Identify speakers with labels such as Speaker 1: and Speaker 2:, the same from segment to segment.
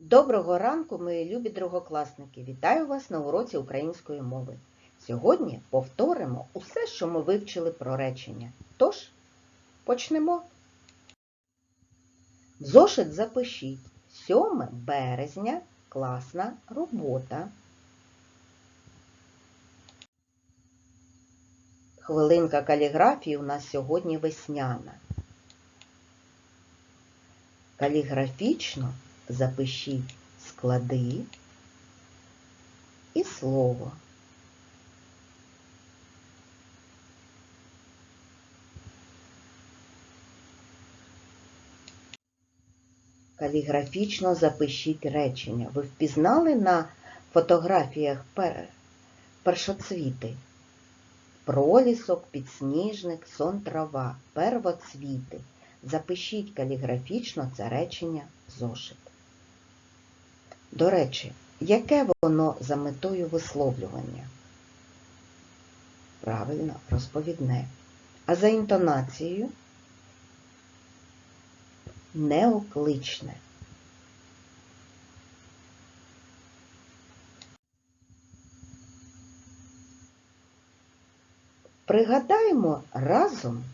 Speaker 1: Доброго ранку, мої любі другокласники! Вітаю вас на уроці української мови. Сьогодні повторимо усе, що ми вивчили про речення. Тож, почнемо. В зошит запишіть 7 березня класна робота. Хвилинка каліграфії у нас сьогодні весняна. Каліграфічно запишіть склади і слово. Каліграфічно запишіть речення. Ви впізнали на фотографіях пер... першоцвіти? Пролісок, підсніжник, сон трава, первоцвіти. Запишіть каліграфічно це речення зошит. До речі, яке воно за метою висловлювання? Правильно, розповідне. А за інтонацією неокличне. Пригадаємо разом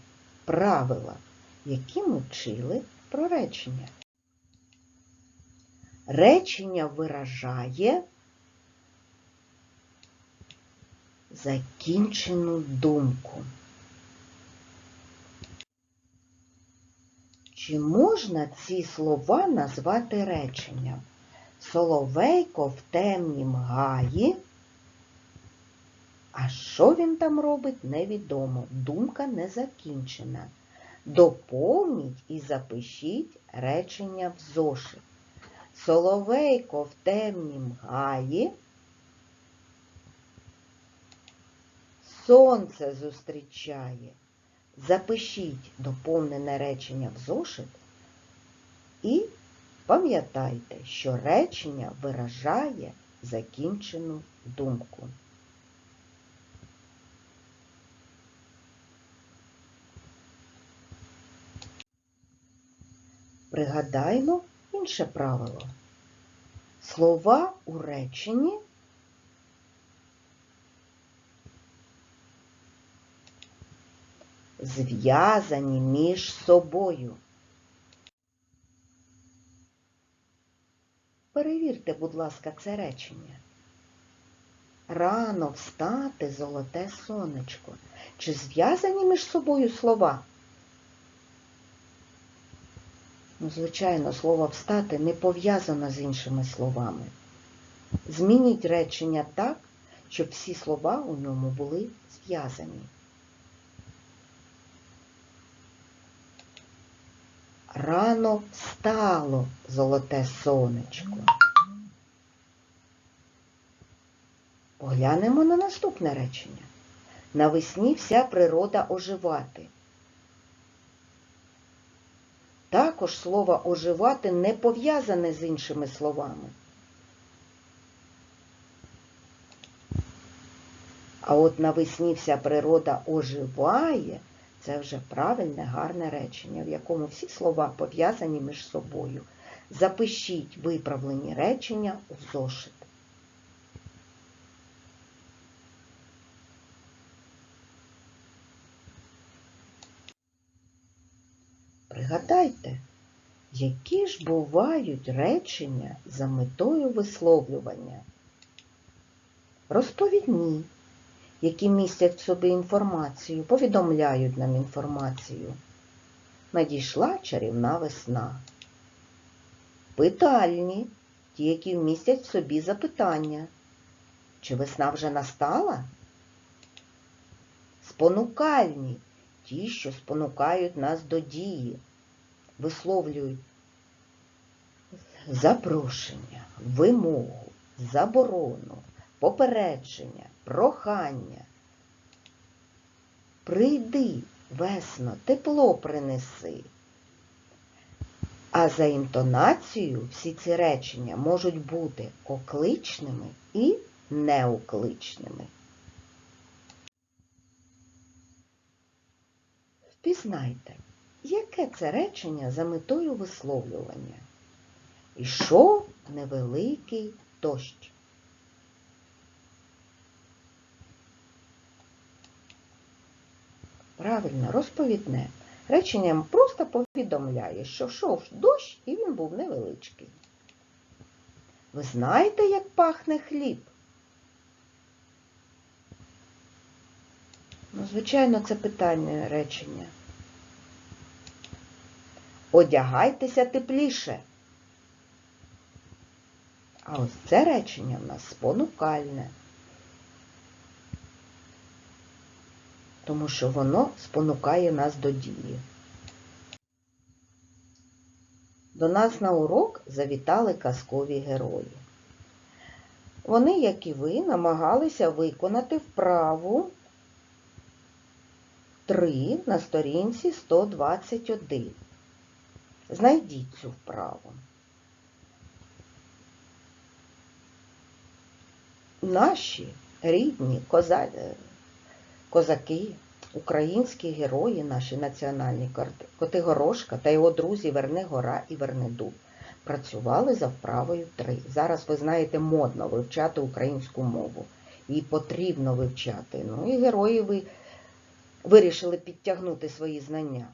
Speaker 1: правила, які ми вчили про речення. Речення виражає закінчену думку. Чи можна ці слова назвати реченням? Соловейко в темнім гаї. А що він там робить, невідомо. Думка не закінчена. Доповніть і запишіть речення в зошит. Соловейко в темнім гаї. Сонце зустрічає. Запишіть доповнене речення в зошит і пам'ятайте, що речення виражає закінчену думку. Пригадаймо інше правило. Слова у реченні зв'язані між собою. Перевірте, будь ласка, це речення. Рано встати золоте сонечко. Чи зв'язані між собою слова? Ну, звичайно, слово встати не пов'язано з іншими словами. Змініть речення так, щоб всі слова у ньому були зв'язані. Рано встало золоте сонечко. Поглянемо на наступне речення. Навесні вся природа оживати. Також слово оживати не пов'язане з іншими словами. А от навесні вся природа оживає, це вже правильне, гарне речення, в якому всі слова пов'язані між собою. Запишіть виправлені речення у зошит. Пригадайте, які ж бувають речення за метою висловлювання? Розповідні, які містять в собі інформацію, повідомляють нам інформацію. Надійшла чарівна весна. Питальні, ті, які вмістять в собі запитання. Чи весна вже настала? Спонукальні, ті, що спонукають нас до дії, висловлюють запрошення, вимогу, заборону, попередження, прохання. Прийди, весно, тепло принеси. А за інтонацією всі ці речення можуть бути окличними і неокличними. Впізнайте, яке це речення за метою висловлювання. Ішов невеликий дощ. Правильно, розповідне. Реченням просто повідомляє, що йшов дощ і він був невеличкий. Ви знаєте, як пахне хліб? Ну, звичайно, це питання речення. Одягайтеся тепліше. А ось це речення в нас спонукальне. Тому що воно спонукає нас до дії. До нас на урок завітали казкові герої. Вони, як і ви, намагалися виконати вправу 3 на сторінці 121. Знайдіть цю вправу. Наші рідні коза... козаки, українські герої, наші національні Котигорошка та його друзі Вернигора і Вернедуб працювали за вправою 3. Зараз ви знаєте модно вивчати українську мову. І потрібно вивчати. Ну і герої ви вирішили підтягнути свої знання.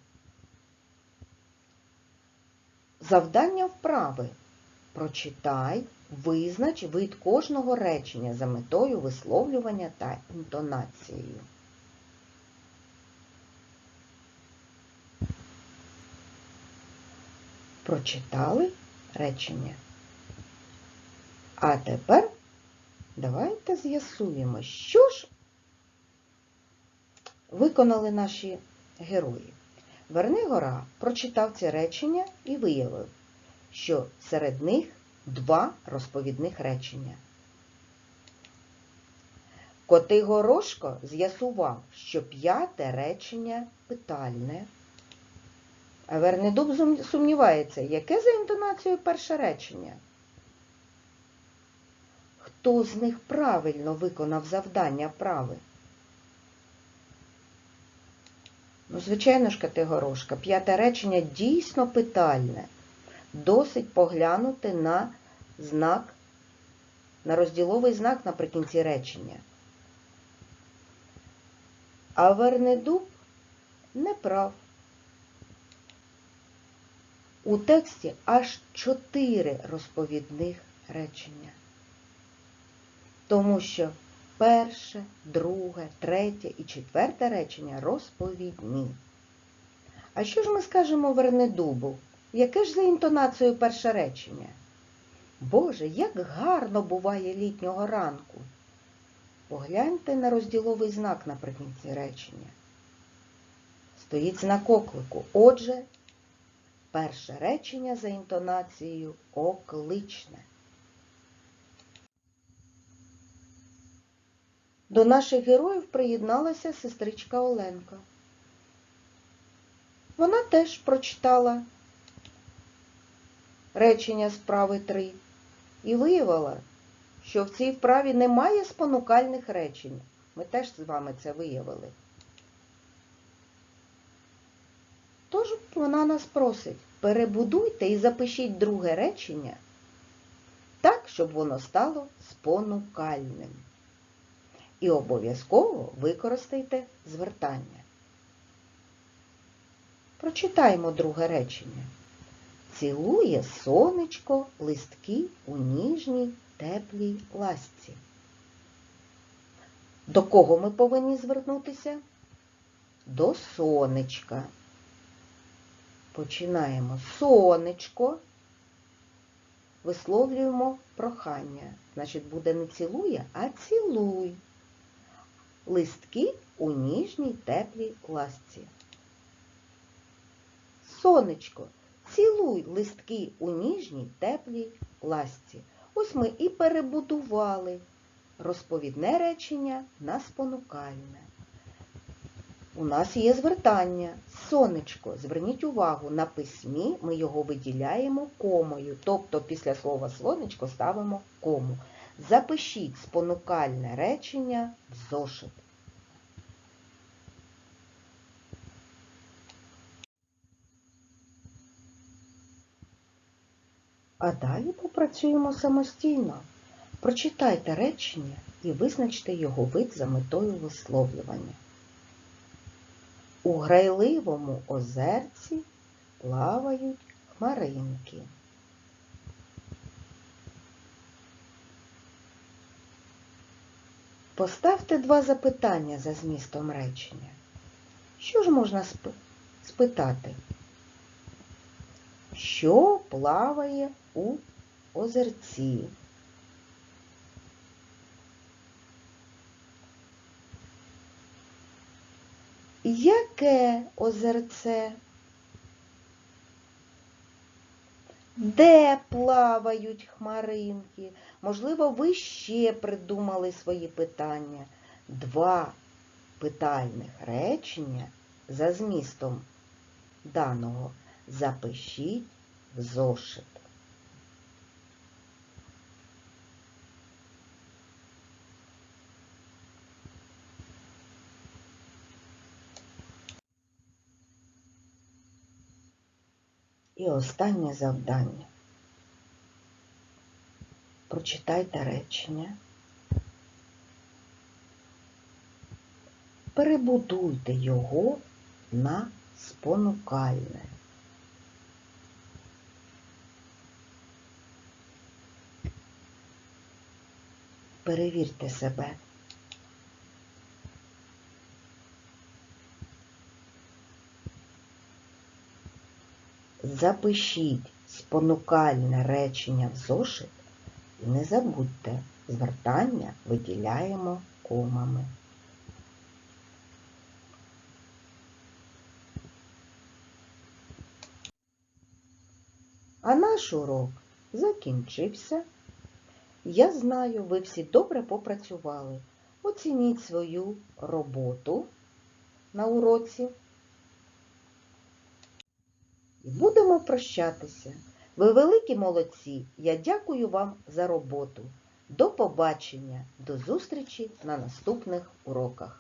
Speaker 1: Завдання вправи. Прочитай, визнач вид кожного речення за метою висловлювання та інтонацією. Прочитали речення. А тепер давайте з'ясуємо, що ж виконали наші герої. Вернигора прочитав ці речення і виявив, що серед них два розповідних речення. Котигорошко з'ясував, що п'яте речення питальне. А Вернедуб сумнівається, яке за інтонацією перше речення? Хто з них правильно виконав завдання прави? Ну, звичайно ж, Категорошка, п'яте речення дійсно питальне. Досить поглянути на знак, на розділовий знак наприкінці речення. А Вернедуб не прав. У тексті аж чотири розповідних речення. Тому що перше, друге, третє і четверте речення розповідні. А що ж ми скажемо Вернедубу? Яке ж за інтонацією перше речення? Боже, як гарно буває літнього ранку. Погляньте на розділовий знак наприкінці речення. Стоїть знак оклику. Отже, перше речення за інтонацією окличне. До наших героїв приєдналася сестричка Оленка. Вона теж прочитала речення справи 3 і виявила, що в цій вправі немає спонукальних речень. Ми теж з вами це виявили. Тож вона нас просить, перебудуйте і запишіть друге речення так, щоб воно стало спонукальним. І обов'язково використайте звертання. Прочитаємо друге речення. Цілує сонечко листки у ніжній теплій ласці. До кого ми повинні звернутися? До сонечка. Починаємо. Сонечко. Висловлюємо прохання. Значить, буде не цілує, а цілуй. Листки у ніжній теплій ласці. Сонечко, цілуй листки у ніжній теплій ласці. Ось ми і перебудували розповідне речення на спонукальне. У нас є звертання. Сонечко, зверніть увагу, на письмі ми його виділяємо комою, тобто після слова сонечко ставимо кому. Запишіть спонукальне речення в зошит. А далі попрацюємо самостійно. Прочитайте речення і визначте його вид за метою висловлювання. У грайливому озерці плавають хмаринки. Поставте два запитання за змістом речення. Що ж можна сп- спитати? Що плаває у озерці? Яке озерце? Де плавають хмаринки? Можливо, ви ще придумали свої питання. Два питальних речення за змістом даного запишіть в зошит. І останнє завдання. Прочитайте речення. Перебудуйте його на спонукальне. Перевірте себе. Запишіть спонукальне речення в зошит і не забудьте, звертання виділяємо комами. А наш урок закінчився. Я знаю, ви всі добре попрацювали. Оцініть свою роботу на уроці. І будемо прощатися. Ви великі молодці. Я дякую вам за роботу. До побачення, до зустрічі на наступних уроках.